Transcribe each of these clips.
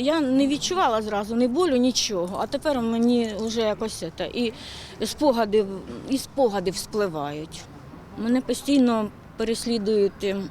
я не відчувала зразу ні болю, нічого. А тепер мені вже якось це. І спогади, і спогади вспливають. Мене постійно переслідують ем,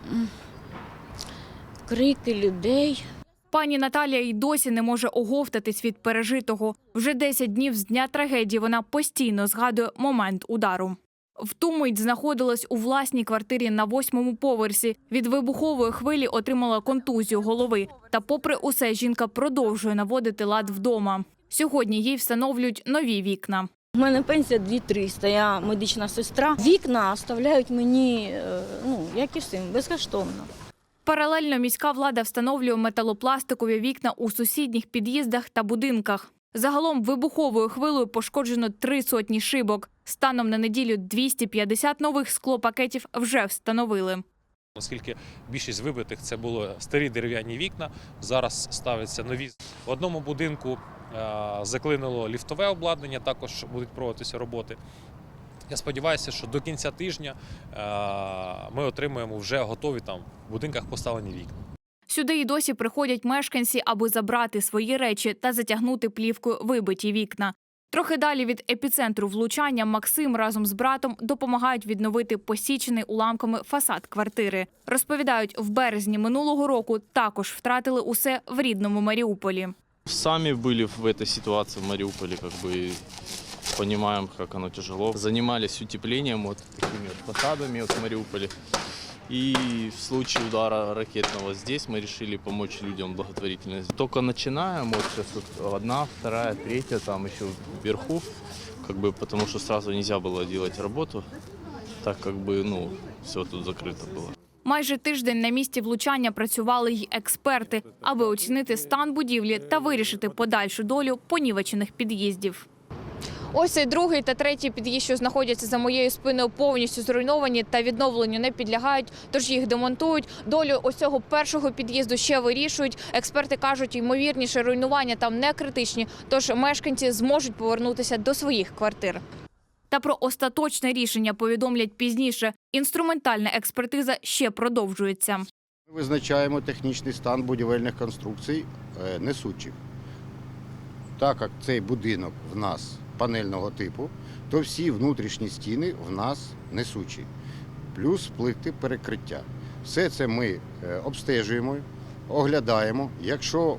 крики людей. Пані Наталія й досі не може оговтатись від пережитого. Вже 10 днів з дня трагедії вона постійно згадує момент удару. В ту мить знаходилась у власній квартирі на восьмому поверсі. Від вибухової хвилі отримала контузію голови. Та, попри усе, жінка продовжує наводити лад вдома. Сьогодні їй встановлюють нові вікна. У мене пенсія 2300, я медична сестра. Вікна оставляють мені, е, ну, як і всім, безкоштовно. Паралельно міська влада встановлює металопластикові вікна у сусідніх під'їздах та будинках. Загалом вибуховою хвилею пошкоджено три сотні шибок. Станом на неділю 250 нових склопакетів вже встановили. Оскільки більшість вибитих це було старі дерев'яні вікна, зараз ставляться нові. В одному будинку е, заклинило ліфтове обладнання, також будуть проводитися роботи. Я сподіваюся, що до кінця тижня е, ми отримаємо вже готові там в будинках поставлені вікна. Сюди й досі приходять мешканці, аби забрати свої речі та затягнути плівкою вибиті вікна. Трохи далі від епіцентру влучання Максим разом з братом допомагають відновити посічений уламками фасад квартири. Розповідають, в березні минулого року також втратили усе в рідному Маріуполі. Сами были в этой ситуации в Мариуполе, как бы понимаем, как оно тяжело. Занимались утеплением вот такими вот фасадами вот в Мариуполе. И в случае удара ракетного здесь мы решили помочь людям благотворительность. Только начинаем, вот сейчас вот одна, вторая, третья, там еще вверху, как бы потому что сразу нельзя было делать работу, так как бы, ну, все тут закрыто было. Майже тиждень на місці влучання працювали й експерти, аби оцінити стан будівлі та вирішити подальшу долю понівечених під'їздів. Ось цей другий та третій під'їзд, що знаходяться за моєю спиною, повністю зруйновані та відновленню не підлягають, тож їх демонтують. Долю ось цього першого під'їзду ще вирішують. Експерти кажуть, ймовірніше руйнування там не критичні, тож мешканці зможуть повернутися до своїх квартир. Та про остаточне рішення повідомлять пізніше. Інструментальна експертиза ще продовжується. Ми визначаємо технічний стан будівельних конструкцій е, несучих. Так як цей будинок в нас панельного типу, то всі внутрішні стіни в нас несучі, плюс плити перекриття. Все це ми е, обстежуємо, оглядаємо. Якщо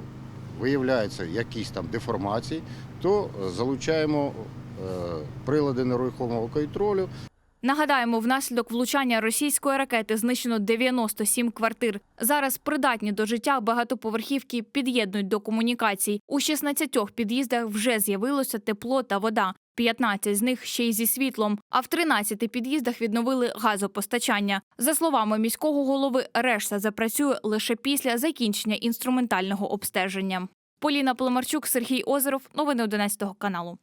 виявляються якісь там деформації, то залучаємо е, прилади нерухомого контролю Нагадаємо, внаслідок влучання російської ракети знищено 97 квартир. Зараз придатні до життя багатоповерхівки під'єднують до комунікацій. У 16 під'їздах вже з'явилося тепло та вода. 15 з них ще й зі світлом. А в 13 під'їздах відновили газопостачання. За словами міського голови, решта запрацює лише після закінчення інструментального обстеження. Поліна Пломарчук, Сергій Озеров. Новини 11 каналу.